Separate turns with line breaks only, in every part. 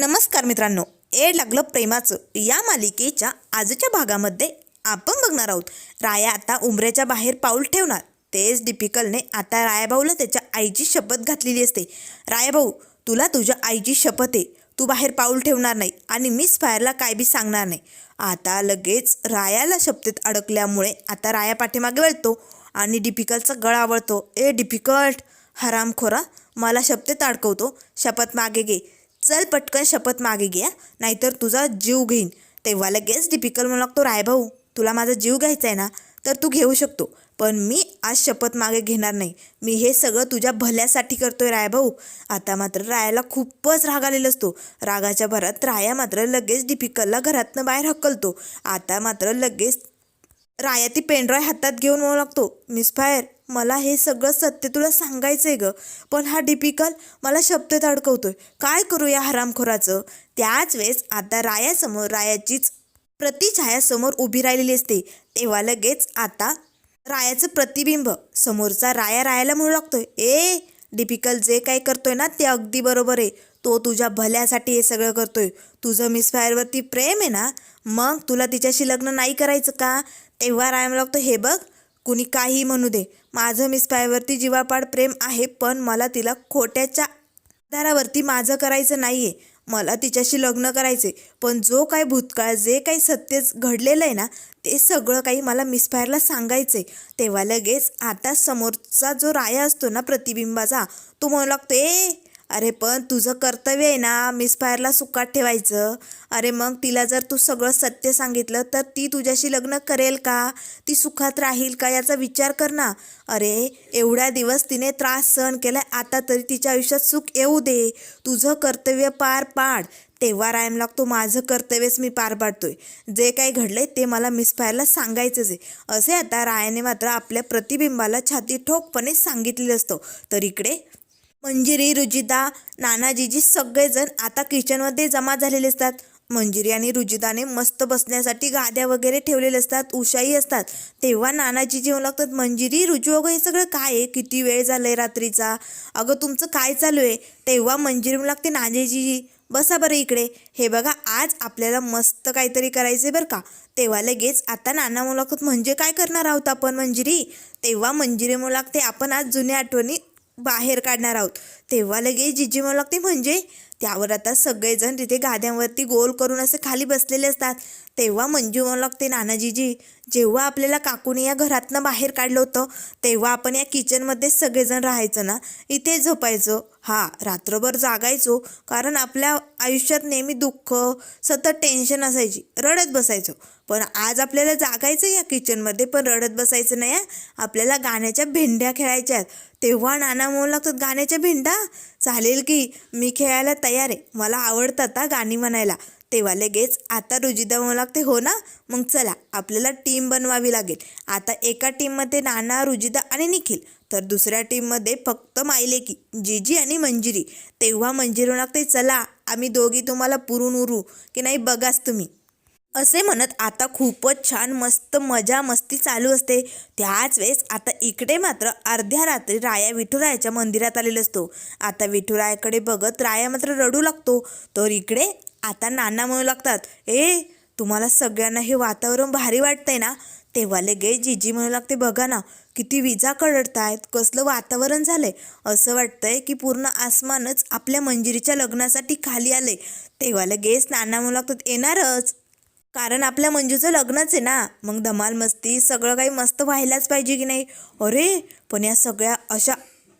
नमस्कार मित्रांनो एड लागलं प्रेमाचं. या मालिकेच्या आजच्या भागामध्ये आपण बघणार आहोत राया आता उमऱ्याच्या बाहेर पाऊल ठेवणार. तेच डिपिकलने आता रायाभाऊला त्याच्या आईची शपथ घातलेली असते. रायाभाऊ तुला तुझ्या आईची शपथ आहे. तू बाहेर पाऊल ठेवणार नाही आणि मिस फायरला काय बी सांगणार नाही. आता लगेच रायाला शपथेत अडकल्यामुळे आता राया पाठीमागे वळतो आणि डिपिकलचा गळा आवडतो ए डिफिकल्ट! हरामखोरा मला शपथेत अडकवतो. शपथ मागे घे. चल पटकन शपथ मागे घ्या नाहीतर तुझा जीव घेईन. तेव्हा लगेच डिपिकल म्हणू लागतो रायभाऊ तुला माझा जीव घ्यायचा आहे ना तर तू घेऊ शकतो. पण मी आज शपथ मागे घेणार नाही. मी हे सगळं तुझ्या भल्यासाठी करतोय रायभाऊ आता मात्र रायाला खूपच राग आलेला असतो. रागाच्या भरात राया मात्र लगेच डिपिकलला घरातनं बाहेर हकलतो. आता मात्र लगेच राया ती पेनड्रॉय हातात घेऊन म्हणू लागतो मिस फायर मला हे सगळं सत्य तुला सांगायचं आहे ग. पण हा डिपिकल मला शब्दात अडकवतोय काय करू या हरामखोराचं? त्याच वेळेस आता रायासमोर रायाचीच प्रतिछाया समोर उभी राहिलेली असते. तेव्हा लगेच आता रायाचं प्रतिबिंब. समोरचा राया रायाला म्हणू लागतोय ए डिपिकल जे काय करतोय ना ते अगदी बरोबर आहे. तो तुझ्या भल्यासाठी हे सगळं करतोय. तुझं मिस फायरवरती प्रेम आहे ना? मग तुला तिच्याशी लग्न नाही करायचं का? तेव्हा राया म्हणू लागतो हे बघ कुणी काही म्हणू दे. माझं मिस पायवरती जीवापाड प्रेम आहे पण मला तिला खोट्याच्या आधारावरती माझं करायचं नाही आहे मला तिच्याशी लग्न करायचे पण जो काही भूतकाळ जे काही सत्यच घडलेलं आहे ना ते सगळं काही मला मिसफायरला सांगायचं आहे तेव्हा लगेच आता समोरचा जो राया असतो ना प्रतिबिंबाचा तो म्हणू लागतो ए अरे पण तुझं कर्तव्य आहे ना मिसफायरला सुखात ठेवायचं. अरे मग तिला जर तू सगळं सत्य सांगितलं तर ती तुझ्याशी लग्न करेल का? ती सुखात राहील का याचा विचार कर ना. अरे एवढ्या दिवस तिने त्रास सहन केला आता तरी तिच्या आयुष्यात सुख येऊ दे. तुझं कर्तव्य पार पाड. तेव्हा रायम लागतो माझं कर्तव्यच मी पार पाडतोय. जे काही घडलंय ते मला मिसफायरला सांगायचंच आहे. असे आता रायाने मात्र आपल्या प्रतिबिंबाला छाती ठोकपणे सांगितलेलं असतं. तर इकडे मंजिरी रुजिता नानाजीजी सगळेजण आता किचनमध्ये जमा झालेले असतात. मंजिरी आणि रुजिताने मस्त बसण्यासाठी गाद्या वगैरे ठेवलेले असतात. उशाही असतात. तेव्हा नानाजीजी म्हणू लागतात मंजिरी रुजू अगं हे सगळं काय आहे? किती वेळ झालाय रात्रीचा? अगं तुमचं काय चालू आहे? तेव्हा मंजिरी लागते नानाजीजी बसा बरं इकडे. हे बघा आज आपल्याला मस्त काहीतरी करायचं आहे बरं का? तेव्हा लगेच आता नाना मुलाखत म्हणजे काय करणार आहोत आपण मंजिरी? तेव्हा मंजिरी मुलाखते लागते आपण आज जुन्या आठवणी बाहेर काढणार आहोत. तेव्हा लगेच जिजी म्हणू लागते म्हणजे? त्यावर आता सगळेजण तिथे गाद्यांवरती गोल करून असे खाली बसलेले असतात. तेव्हा मंजू म्हणू लागते नानाजीजी जेव्हा आपल्याला काकूने या घरातनं बाहेर काढलं होतं तेव्हा आपण या किचनमध्ये सगळेजण राहायचं ना? इथे झोपायचो. हा रात्रभर जागायचो कारण आपल्या आयुष्यात नेहमी दुःख सतत टेन्शन असायची. रडत बसायचो. पण आज आपल्याला जागायचं या किचनमध्ये पण रडत बसायचं नाही हं. आपल्याला गाण्याच्या भेंड्या खेळायच्या आहेत तेव्हा नाना म्हणू लागतात गाण्याच्या भेंडा? चालेल की मी खेळायला तयार आहे. मला आवडतात गाणी म्हणायला. तेव्हा लगेच आता रुजिदा म्हणू लागते हो ना? मग चला आपल्याला टीम बनवावी लागेल. आता एका टीममध्ये नाना रुजिदा आणि निखिल. तर दुसऱ्या टीममध्ये फक्त मायलेकी जीजी आणि मंजिरी. तेव्हा मंजिरी म्हणू लागते चला आम्ही दोघी तुम्हाला पुरून उरू. की नाही बघाच तुम्ही. असे म्हणत आता खूपच छान मस्त मजा मस्ती चालू असते. त्याच वेळेस आता इकडे मात्र अर्ध्या रात्री राया विठुरायाच्या मंदिरात आलेला असतो. आता विठुरायाकडे बघत राया मात्र रडू लागतो. तर इकडे आता नाना म्हणू लागतात ए तुम्हाला सगळ्यांना हे वातावरण भारी वाटतंय ना? तेव्हा लगेच जीजी म्हणू लागते बघा ना किती विजा कडडतायत कसलं वातावरण झालंय. असं वाटतंय की पूर्ण आसमानच आपल्या मंजिरीच्या लग्नासाठी खाली आलंय. तेव्हा लगेच नाना म्हणू लागतात येणारच कारण आपल्या मंजूचं लग्नच आहे ना. मग धमाल मस्ती सगळं काही मस्त व्हायलाच पाहिजे की नाही? अरे पण या सगळ्या अशा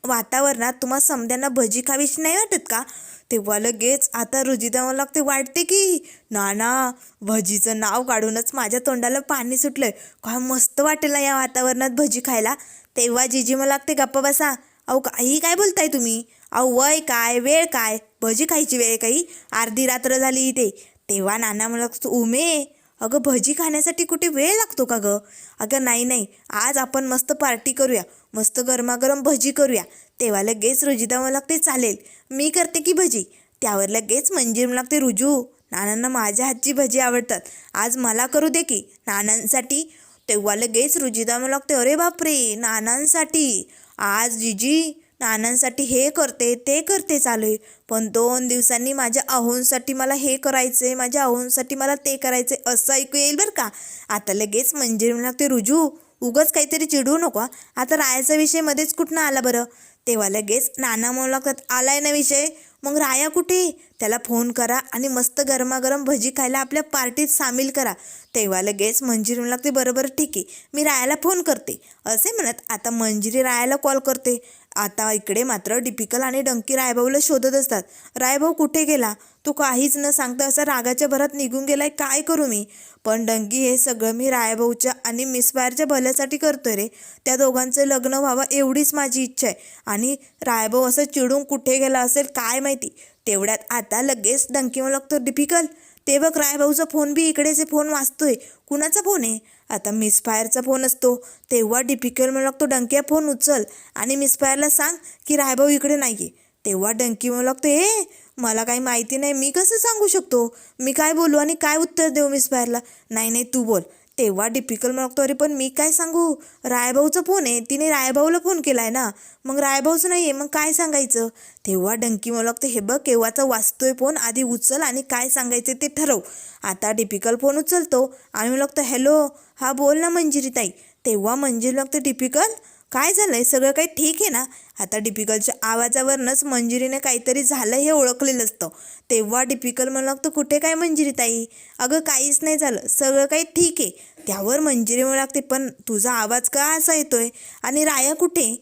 वातावरणात तुम्हाला समद्यांना भजी खावीची नाही वाटत का? तेव्हा लगेच आता रुजिता मला लागते वाटते की नाना भजीचं नाव काढूनच माझ्या तोंडाला पाणी सुटलंय. काय मस्त वाटेल या वातावरणात भजी खायला. तेव्हा जिजी मला लागते गप्पा बसा. अहो काही काय बोलताय तुम्ही? अहो वय काय वेळ काय? भजी खायची वेळ काही? अर्धी रात्र झाली इथे. तेव्हा नाना मला उमे अगं भजी खाण्यासाठी कुठे वेळ लागतो का गं? अगं नाही नाही. आज आपण मस्त पार्टी करूया. मस्त गरमागरम भजी करूया. तेव्हा लगेच रुजिदा मला लागते चालेल. मी करते की भजी? त्यावर लगेच मंजीर मला लागते रुजू. नानांना माझ्या हातची भजी आवडतात. आज मला करू दे की? नानांसाठी? तेव्हा लगेच रुजिदा मला लागते. अरे बापरे! नानांसाठी. आज जिजी नानांसाठी हे करते ते करते चालू आहे पण दोन दिवसांनी माझ्या अहोंसाठी मला हे करायचं आहे माझ्या अहोंसाठी मला ते करायचं आहे असं ऐकू येईल बरं का? आता लगेच मंजिरी लागते रुजू उगाच काहीतरी चिडवू नको आता रायाचा विषय मध्येच कुठनं आला बरं? तेव्हा लगेच नाना म्हणू लागतात आलाय ना विषय? मग राया कुठे? त्याला फोन करा आणि मस्त गरमागरम भजी खायला आपल्या पार्टीत सामील करा. तेव्हा लगेच मंजिरी म्हणू लागते बरोबर ठीक आहे मी रायाला फोन करते. असे म्हणत आता मंजिरी रायाला कॉल करते. आता इकडे मात्र डिपिकल आणि डंकी रायभाऊला शोधत असतात. रायभाऊ कुठे गेला? तू काहीच न सांगता असा रागाच्या भरात निघून गेलाय काय करू मी? पण डंकी हे सगळं मी रायभाऊच्या आणि मिस फायरच्या भल्यासाठी करतोय रे. त्या दोघांचं लग्न व्हावं एवढीच माझी इच्छा आहे. आणि रायभाऊ असं चिडून कुठे गेला असेल काय माहिती? तेवढ्यात आता लगेच डंकी मग लागतो डिपिकल ते बघ रायभाऊचा फोन बी इकडेच आहे, फोन वाचतोय. कुणाचा फोन आहे? आता मिस फायरचा फोन असतो. तेव्हा डिपिकल म्हणू लागतो डंक्या फोन उचल. आणि मिस फायरला सांग की रायभाऊ इकडे नाही आहे तेव्हा डंकी म्हणू लागतो हे मला काही माहिती नाही. मी कसं सांगू शकतो? मी काय बोलू आणि काय उत्तर देऊ मिस फायरला नाही नाही तू बोल. तेव्हा डिपिकल म्हणतो अरे पण मी काय सांगू? रायभाऊचा फोन आहे. तिने रायभाऊला फोन केला आहे ना. मग रायभाऊचं नाही आहे मग काय सांगायचं? तेव्हा डंकी मला लागतं हे बघ केव्हाचा वाचतोय फोन आधी उचल आणि काय सांगायचं ते ठरव. आता डिपिकल फोन उचलतो. आणि मला लागतं हॅलो हा बोल ना मंजिरी ताई. तेव्हा मंजिरी लागतं डिपिकल काय झालं आहे सगळं काही ठीक आहे ना? आता डिपिकलच्या आवाजावरनंच मंजिरीने काहीतरी झालं हे ओळखलेलं असतं. तेव्हा डिपिकल म्हणू लागतं कुठे काय मंजिरी ताई? अगं काहीच नाही झालं. सगळं काही ठीक आहे. त्यावर मंजिरी म्हणू लागते पण तुझा आवाज का असा येतोय? आणि राया कुठे?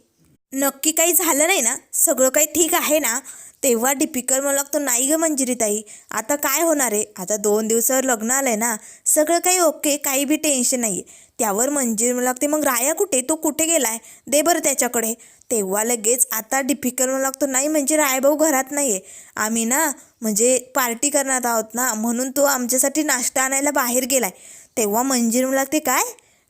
नक्की काही झालं नाही ना? सगळं काही ठीक आहे ना? तेव्हा डिपिकल म्हणू लागतो नाही ग मंजिरी ताई. आता काय होणार आहे? आता दोन दिवसावर लग्न आलं आहे ना? सगळं काही ओके काही बी टेन्शन नाही आहे त्यावर मंजीर म्हणू लागते मग राया कुठे? तो कुठे गेलाय? दे बरं त्याच्याकडे. तेव्हा लगेच आता डिफिकल्ट म्हणू लागतो नाही म्हणजे रायभाऊ घरात नाही आहे आम्ही ना म्हणजे पार्टी करणार आहोत ना म्हणून तो आमच्यासाठी नाश्ता आणायला बाहेर गेलाय. तेव्हा मंजीर म्हणू लागते काय?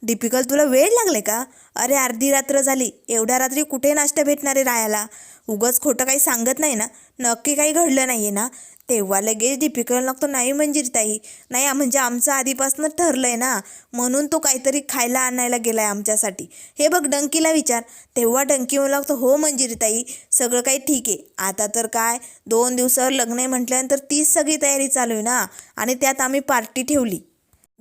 डिफिकल तुला वेळ लागले का? अरे अर्धी रात्र झाली. एवढ्या रात्री कुठे नाश्ता भेटणार आहे रायाला? उगाच खोटं काही सांगत नाही ना? नक्की काही घडलं नाही आहे ना? तेव्हा लगेच डिफिकल्ट लागतो नाही मंजिरीताई नाही म्हणजे आमचं आधीपासून ठरलं आहे ना म्हणून तो काहीतरी खायला आणायला गेला आहे आमच्यासाठी. हे बघ डंकीला विचार. तेव्हा डंकी म्हणू लागतो हो मंजिरीताई सगळं काही ठीक आहे. आता तर काय दोन दिवसावर लग्न आहे म्हटल्यानंतर तीच सगळी तयारी चालू आहे ना आणि त्यात आम्ही पार्टी ठेवली.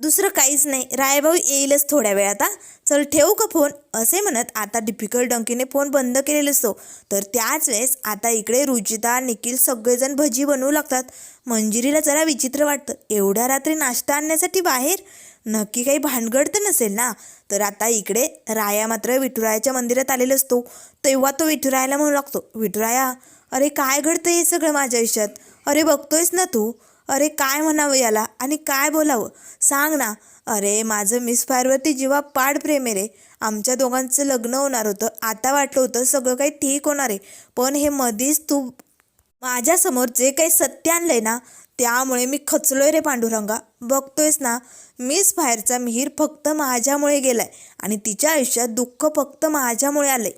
दुसरं काहीच नाही. रायभाऊ येईलच थोड्या वेळात हा. चल ठेवू का फोन? असे म्हणत आता डिफिकल्ट डंकीने फोन बंद केलेला असतो. तर त्याच वेळेस आता इकडे रुचिता निखिल सगळेजण भजी बनवू लागतात. मंजिरीला जरा विचित्र वाटतं. एवढ्या रात्री नाश्ता आणण्यासाठी बाहेर? नक्की काही भानगड तर नसेल ना? तर आता इकडे राया मात्र विठुरायाच्या मंदिरात आलेला असतो. तेव्हा तो विठुरायाला म्हणू लागतो विठुराया अरे काय घडतं हे सगळं माझ्या आयुष्यात? अरे बघतोयस ना तू? अरे काय म्हणावं याला? आणि काय बोलावं? सांग ना. अरे माझं मिस फायरवरती जीवा पाड प्रेम आहे रे. आमच्या दोघांचं लग्न होणार होतं. आता वाटलं होतं सगळं काही ठीक होणार आहे. पण हे मधीच तू माझ्यासमोर जे काही सत्य आणलंय ना त्यामुळे मी खचलोय रे पांडुरंगा. बघतोयस ना मिस फायरचा मिहीर फक्त माझ्यामुळे गेलाय आणि तिच्या आयुष्यात दुःख फक्त माझ्यामुळे आलंय.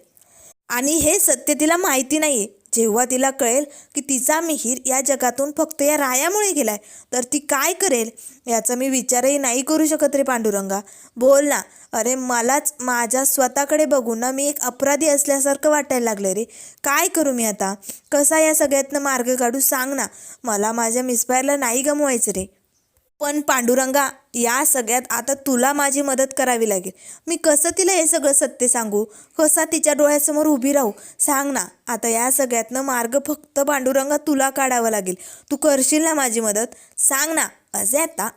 आणि हे सत्य तिला माहिती नाहीये. जेव्हा तिला कळेल की तिचा मिहीर या जगातून फक्त या रायामुळे गेलाय तर ती काय करेल याचा मी विचारही नाही करू शकत रे पांडुरंगा. बोल ना. अरे मलाच माझ्या स्वतःकडे बघून ना मी एक अपराधी असल्यासारखं वाटायला लागलं रे. काय करू मी आता? कसा या सगळ्यातनं मार्ग काढू सांग ना. मला माझ्या मिसबायरला नाही गमवायचं रे. पण पांडुरंगा या सगळ्यात आता तुला माझी मदत करावी लागेल. मी कसं तिला हे सगळं सत्य सांगू? कसा तिच्या डोळ्यासमोर उभी राहू? सांग ना आता या सगळ्यातनं मार्ग फक्त पांडुरंगा तुला काढावा लागेल. तू करशील ना माझी मदत? सांग ना असे आता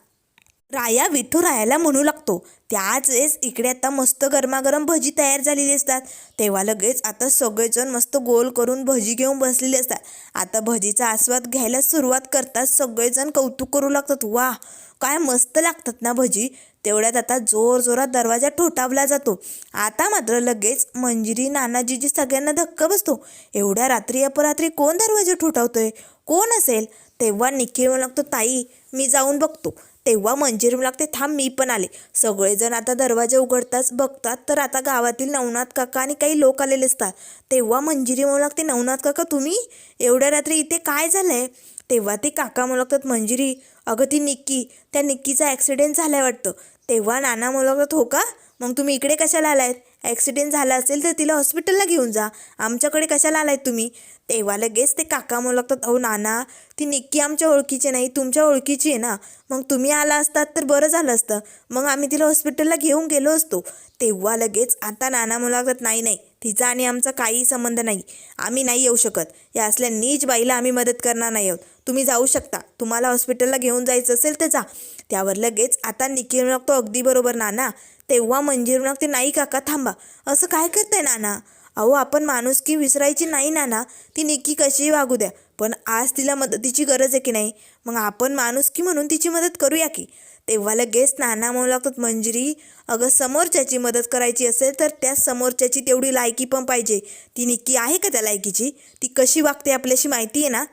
राया विठू रायाला म्हणू लागतो. त्याच वेळेस इकडे आता मस्त गरमागरम भजी तयार झालेली असतात. तेव्हा लगेच आता सगळेजण मस्त गोल करून भजी घेऊन बसलेले असतात. आता भजीचा आस्वाद घ्यायला सुरुवात करतात सगळेजण कौतुक करू लागतात. वा काय मस्त लागतात ना भजी. तेवढ्यात आता जोर जोरात दरवाजा ठोठावला जातो. आता मात्र लगेच मंजिरी नानाजीजी सगळ्यांना धक्का बसतो. एवढ्या रात्री अपरात्री कोण दरवाजा ठोठावतोय? कोण असेल? तेव्हा निखिल म्हणू लागतो ताई मी जाऊन बघतो. तेव्हा मंजिरी लागते थांब मी पण आले. सगळेजण आता दरवाजा उघडताच बघतात तर आता गावातील नवनाथ काका आणि काही लोक आलेले असतात. तेव्हा मंजिरी म्हणू लागते नवनाथ काका तुम्ही? एवढ्या रात्री इथे काय झालं आहे तेव्हा ते काका म्हणू लागतात मंजिरी अगं ती निक्की त्या निक्कीचा ॲक्सिडेंट झालाय वाटतं. तेव्हा नाना म्हणू लागतात हो का? मग तुम्ही इकडे कशाला आलायत? ॲक्सिडेंट झाला असेल तर तिला हॉस्पिटलला घेऊन जा. आमच्याकडे कशाला आलाय तुम्ही? तेव्हा लगेच ते काका म्हणू लागतात अहो नाना ती निक्की आमच्या ओळखीची नाही तुमच्या ओळखीची आहे ना. मग तुम्ही आला असतात तर बरं झालं असतं. मग आम्ही तिला हॉस्पिटलला घेऊन गेलो असतो. तेव्हा लगेच आता नाना म्हणू लागतात नाही नाही तिचा आणि आमचा काही संबंध नाही. आम्ही नाही येऊ शकत. या असल्या नीच बाईला आम्ही मदत करणार नाही आहोत. तुम्ही जाऊ शकता. तुम्हाला हॉस्पिटलला घेऊन जायचं असेल तर जा. त्यावर लगेच आता निखिल लागतो अगदी बरोबर नाना. तेव्हा मंजीर ते नाही काका थांबा. असं काय करताय नाना? अहो आपण माणुसकी विसरायची नाही नाना. ती निक्की कशीही वागू द्या पण आज तिला मदतीची गरज आहे की नाही? मग आपण माणुसकी म्हणून तिची मदत करूया की? तेव्हा लगेच नाना म्हणू लागतात मंजिरी अगं समोरच्याची मदत करायची असेल तर त्या समोरच्याची तेवढी लायकी पण पाहिजे. ती निक्की आहे का त्या लायकीची? ती कशी वागते आपल्याशी माहिती आहे ना?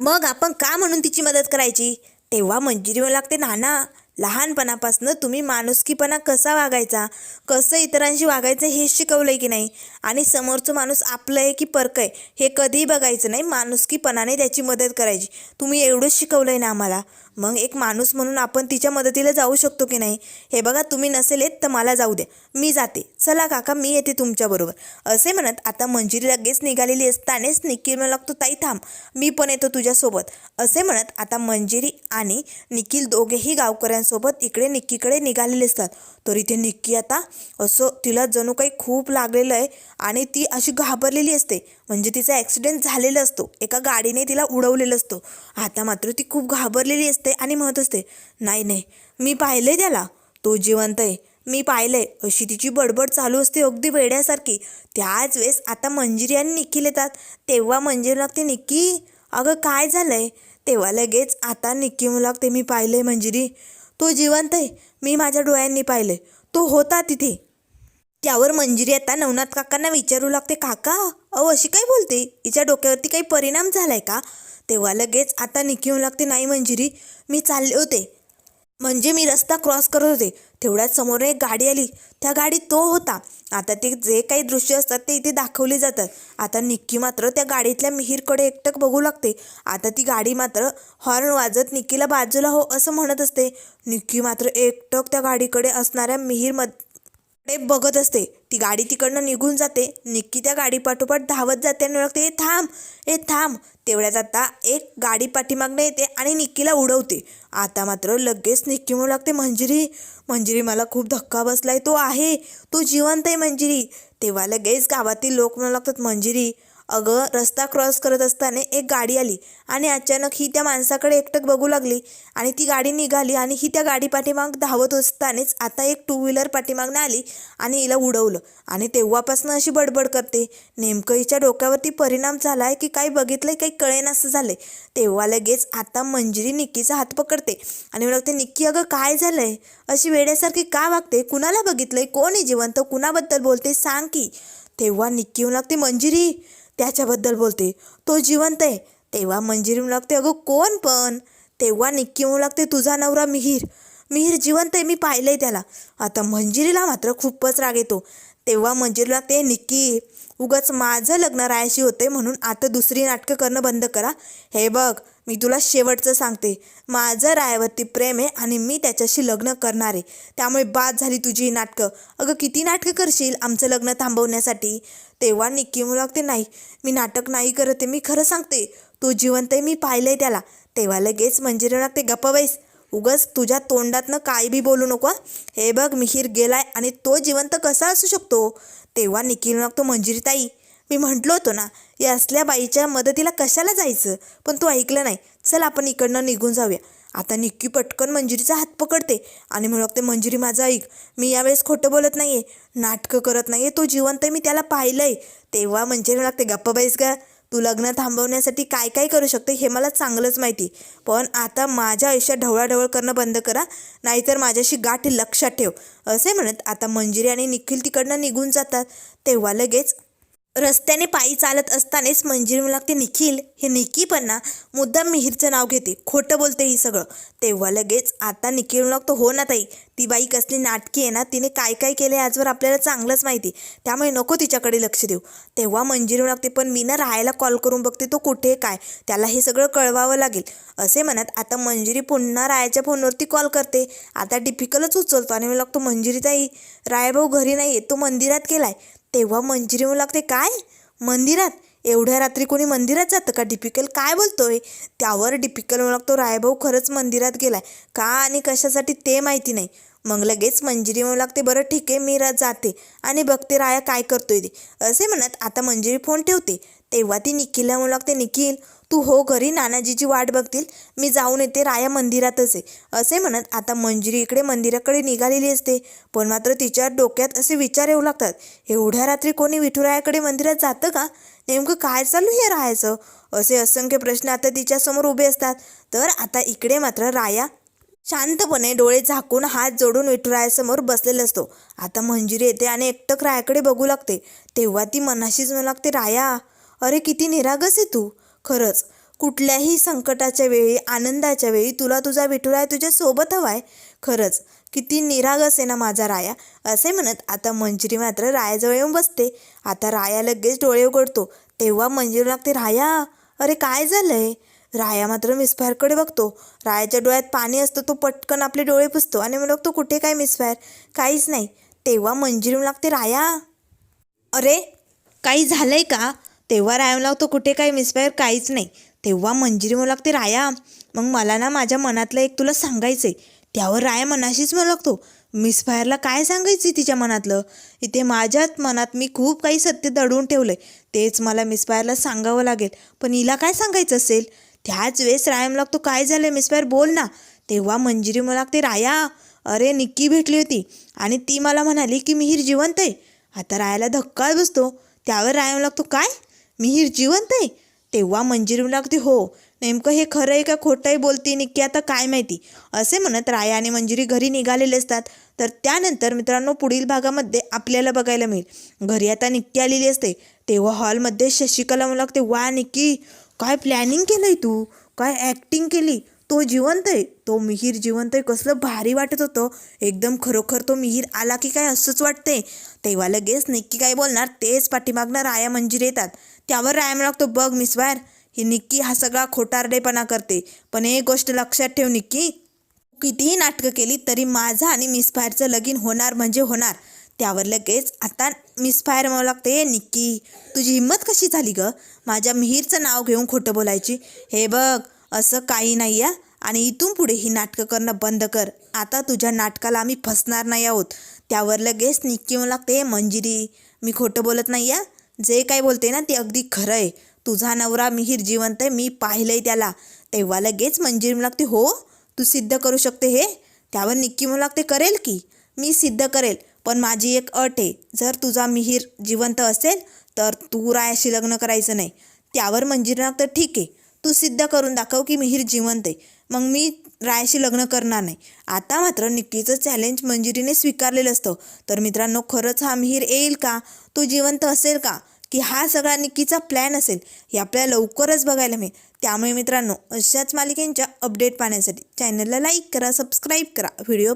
मग आपण का म्हणून तिची मदत करायची? तेव्हा मंजिरी लागते नाना लहानपणापासून तुम्ही माणुसकीपणा कसा वागायचा? कसं इतरांशी वागायचं हे शिकवलंय की नाही? आणि समोरचं माणूस आपलं आहे की परक आहे हे कधीही बघायचं नाही. माणुसकीपणाने त्याची मदत करायची. तुम्ही एवढंच शिकवलं आहे ना आम्हाला. मग एक माणूस म्हणून आपण तिच्या मदतीला जाऊ शकतो की नाही? हे बघा तुम्ही नसेल येत तर मला जाऊ द्या. मी जाते. चला काका मी येते तुमच्याबरोबर असे म्हणत आता मंजिरी लगेच निघालेली असतानाच निखिल म्हणू लागतो ताई थांब. मी पण येतो तुझ्यासोबत. असे म्हणत आता मंजिरी आणि निखिल दोघेही गावकऱ्यांसोबत इकडे निक्कीकडे निघालेले असतात. तर इथे निक्की आता असं तिला जणू काही खूप लागलेलं आहे आणि ती अशी घाबरलेली असते. म्हणजे तिचा ॲक्सिडेंट झालेला असतो. एका गाडीने तिला उडवलेलं असतो. आता मात्र ती खूप घाबरलेली असते आणि म्हणत असते नाही नाही मी पाहिलंय त्याला. तो जिवंत आहे. मी पाहिलंय. अशी तिची बडबड चालू असते अगदी वेड्यासारखी. त्याच वेळेस आता मंजिरी आणि निखिल येतात. तेव्हा मंजिरी लागते निक्की अगं काय झालंय? तेव्हा लगेच आता निक्की म्हणू लागते मी पाहिलंय मंजिरी. तो जिवंत आहे. मी माझ्या डोळ्यांनी पाहिलंय. तो होता तिथे. त्यावर मंजिरी आता नवनाथ काकांना विचारू लागते काका अहो अशी काय बोलते? हिच्या डोक्यावरती काही परिणाम झालाय का? तेव्हा लगेच आता निकी होऊ लागते नाही मंजिरी मी चालले होते. म्हणजे मी रस्ता क्रॉस करत होते. तेवढ्याच समोर एक गाडी आली. त्या गाडीत तो होता. आता ते जे काही दृश्य असतात ते इथे दाखवले जातात. आता निक्की मात्र त्या गाडीतल्या मिहीरकडे एकटक बघू लागते. आता ती गाडी मात्र हॉर्न वाजत निक्कीला बाजूला हो असं म्हणत असते. निक्की मात्र एकटक त्या गाडीकडे असणाऱ्या मिहीरमध्ये कडे बघत असते. ती गाडी तिकडनं निघून जाते. निक्की त्या गाडी पाठोपाठ धावत जाते आणि ओळखते हे थांब हे थांब. तेवढ्यात आता एक गाडी पाठीमागनं येते आणि निक्कीला उडवते. आता मात्र लगेच निक्की म्हणू लागते मंजिरी मंजिरी मला खूप धक्का बसलाय तो आहे तो जिवंत आहे मंजिरी. तेव्हा लगेच गावातील लोक म्हणू लागतात मंजिरी अगं रस्ता क्रॉस करत असताना एक गाडी आली आणि अचानक ही त्या माणसाकडे एकटक बघू लागली आणि ती गाडी निघाली आणि ही त्या गाडी पाठीमाग धावत असतानाच आता एक टू व्हीलर पाठीमागनं आली आणि हिला उडवलं आणि तेव्हापासून अशी बडबड करते. नेमकं हिच्या डोक्यावरती परिणाम झाला आहे की काही बघितलंय काही कळेन असं झालंय. तेव्हा लगेच आता मंजिरी निक्कीचा हात पकडते आणि म्हणते निक्की अगं काय झालंय? अशी वेड्यासारखी का वागते? कुणाला बघितलंय? कोण आहे जिवंत? कुणाबद्दल बोलते? सांग की. तेव्हा निक्की येऊन लागते मंजिरी त्याच्याबद्दल बोलते. तो जिवंत आहे. तेव्हा मंजिरी म्हणू लागते अगं कोण पण? तेव्हा निक्की म्हणू लागते तुझा नवरा मिहीर. मिहीर जिवंत आहे मी पाहिलं आहे त्याला. आता मंजिरीला मात्र खूपच राग येतो. तेव्हा मंजिरी लागते निक्की उगाच माझं लग्न रायाशी होते म्हणून आता दुसरी नाटकं करणं बंद करा. हे बघ मी तुला शेवटचं सांगते. माझं रायावरती प्रेम आहे आणि मी त्याच्याशी लग्न करणार. आहे त्यामुळे बाद झाली तुझी ही नाटकं. अगं किती नाटकं करशील आमचं लग्न थांबवण्यासाठी? तेव्हा निक्की म्हणू ते नाही मी नाटक नाही करत आहे मी खरं सांगते. तो जिवंत आहे मी आहे त्याला. तेव्हा लगेच मंजिरी लागते गप्प बैस. उगस तुझ्या तोंडातनं काय बी बोलू नको हे. बघ मिहीर गेलाय आणि तो जिवंत कसा असू शकतो? तेव्हा निखिल लागतो मंजिरी ताई मी म्हटलो होतो ना या असल्या बाईच्या मदतीला कशाला जायचं? पण तू ऐकलं नाही. चल आपण इकडनं निघून जाऊया. आता निक्की पटकन मंजिरीचा हात पकडते आणि म्हणू लागते मंजिरी माझं ऐक. मी यावेळेस खोटं बोलत नाही आहे नाटकं करत नाही आहे तो जिवंत मी त्याला पाहिलंय. तेव्हा म्हणजे मंजिरी लागते गप्प बाईस का तू लग्न थांबवण्यासाठी काय काय करू शकते हे मला चांगलंच माहिती. पण आता माझ्या आयुष्यात ढवळाढवळ करणं बंद करा नाहीतर माझ्याशी गाठ लक्षात ठेव असे म्हणत आता मंजिरी आणि निखिल तिकडनं निघून जातात. तेव्हा लगेच रस्त्याने पायी चालत असतानाच मंजिरी लागते निखिल हे निकीपणा ना मुद्दाम मिहीरचं नाव घेते. खोटं बोलते ही सगळं. तेव्हा लगेच आता निखिल लागतो हो ना ताई ती बाई कसली नाटकी आहे ना तिने काय काय केलं आजवर आपल्याला चांगलंच माहिती त्यामुळे नको तिच्याकडे लक्ष देऊ. तेव्हा मंजिरी लागते पण मी ना राहायला कॉल करून बघते तो कुठे आहे, काय? त्याला हे सगळं कळवावं लागेल. असे म्हणत आता मंजिरी पुन्हा रायाच्या फोनवरती कॉल करते. आता डिफिकलच उचलतो आणि मी लागतो मंजिरी ताई रायाभाऊ घरी नाही आहे तो मंदिरात गेलाय. तेव्हा मंजिरी म्हणू लागते काय? मंदिरात? एवढ्या रात्री कोणी मंदिरात जातं का? डिपिकल काय बोलतोय? त्यावर डिपिकल म्हणू लागतो रायभाऊ खरंच मंदिरात गेलाय. का आणि कशासाठी ते माहिती नाही. मग लगेच मंजिरी म्हणू लागते बरं ठीक आहे मी जाते. आणि बघते राया काय करतोय ते. असे म्हणत आता मंजिरी फोन ठेवते. तेव्हा ती निखिलला म्हणू लागते निखिल तू हो घरी नानाजीची वाट बघतील मी जाऊन येते राया मंदिरातच आहे. असे म्हणत आता मंजिरी इकडे मंदिराकडे निघालेली असते. पण मात्र तिच्या डोक्यात असे विचार येऊ लागतात. एवढ्या रात्री कोणी विठुरायाकडे मंदिरात जातं का? नेमकं काय चालू हे राहायचं? असे असंख्य प्रश्न आता तिच्यासमोर उभे असतात. तर आता इकडे मात्र राया शांतपणे डोळे झाकून हात जोडून विठुरायासमोर बसलेला असतो. आता मंजिरी येते आणि एकटक रायाकडे बघू लागते. तेव्हा ती मनाशीच म्हणू लागते राया अरे किती निरागस आहे तू. खरंच कुठल्याही संकटाच्या वेळी आनंदाच्या वेळी तुला तुझा विठुराय तुझ्या सोबत हवाय. खरंच किती निराग असे ना माझा राया. असे म्हणत आता मंजिरी मात्र रायाजवळ येऊन बसते. आता राया लगेच डोळे उघडतो. तेव्हा मंजिरी लागते राया अरे काय झालंय? राया मात्र मिसफायरकडे बघतो. रायाच्या डोळ्यात पाणी असतं तो पटकन आपले डोळे पुसतो आणि मग तो कुठे काय मिसफायर? काहीच नाही. तेव्हा मंजिरी लागते राया अरे काही झालंय का? तेव्हा रायम लागतो कुठे काही मिसफायर काहीच नाही. तेव्हा मंजिरी म्हणू लागते राया मग मला ना माझ्या मनातलं एक तुला सांगायचं आहे त्यावर राया मनाशीच म्हणू लागतो मिसफायरला काय सांगायचं तिच्या मनातलं? इथे माझ्याच मनात मी खूप काही सत्य दडवून ठेवलंय. तेच मला मिसफायरला सांगावं लागेल. पण हिला काय सांगायचं असेल? त्याच वेळेस रायम लागतो काय झालं मिसफायर बोल ना. तेव्हा मंजिरी म्हणू लागते राया अरे निक्की भेटली होती आणि ती मला म्हणाली की मिहीर जिवंत आहे. आता रायाला धक्का बसतो. त्यावर रायम लागतो काय? मिहीर जिवंत आहे? तेव्हा मंजिरी लागते हो नेमकं हे खरं आहे का खोटं आहे बोलते निक्की आता काय माहिती? असे म्हणत राया आणि मंजिरी घरी निघालेले असतात. तर त्यानंतर मित्रांनो पुढील भागामध्ये आपल्याला बघायला मिळेल. घरी आता निक्की आलेली असते. तेव्हा हॉलमध्ये शशिकला म्हणू लागते वा निक्की काय प्लॅनिंग केलंय तू? काय ॲक्टिंग केली? तो जिवंत आहे. तो मिहीर जिवंत आहे. कसलं भारी वाटत होतं. एकदम खरोखर तो मिहीर आला की काय असंच वाटते तेव्हा लगेच निक्की काय बोलणार? तेच पाठीमागनं राया मंजिर येतात. त्यावर राया म्हणू लागतो बघ मिसवार ही निक्की हा सगळा खोटारडेपणा करते. पण एक गोष्ट लक्षात ठेव निक्की. कितीही नाटकं केली तरी माझं आणि मिसफायरचं लगीन होणार म्हणजे होणार. त्यावर लगेच आता मिसफायर म्हणू लागते निक्की तुझी हिंमत कशी झाली ग? माझ्या मिहीरचं नाव घेऊन खोटं बोलायची. हे बघ असं काही नाही आहे आणि इथून पुढे ही नाटकं करणं बंद कर. आता तुझ्या नाटकाला आम्ही फसणार नाही आहोत. त्यावर लगेच निक्की म्हणू लागते मंजिरी मी खोटं बोलत नाही आहे. जे काय बोलते ना ते अगदी खरं आहे. तुझा नवरा मिहीर जिवंत आहे मी पाहिलंय त्याला. तेव्हा लगेच मंजिरी म्हणू लागते हो तू सिद्ध करू शकते हे. त्यावर निक्की म्हणू लागते करेल की मी सिद्ध करेल. पण माझी एक अट आहे जर तुझा मिहीर जिवंत असेल तर तू रायाशी लग्न करायचं नाही. त्यावर मंजिरी लागतं ठीक आहे तू सिद्ध करून दाखव की मिहीर जिवंत आहे. मग मी रायाशी लग्न करणार नाही. आता मात्र निक्कीचं चॅलेंज मंजिरीने स्वीकारलेलं असतं. तर मित्रांनो खरंच हा मिहीर येईल का? तो जिवंत असेल का? की हा सगळा निक्कीचा प्लॅन असेल? हे आपल्याला लवकरच बघायला मिळेल. त्यामुळे मित्रांनो अशाच मालिकेंच्या अपडेट पाहण्यासाठी चॅनलला लाईक करा सबस्क्राईब करा. व्हिडिओ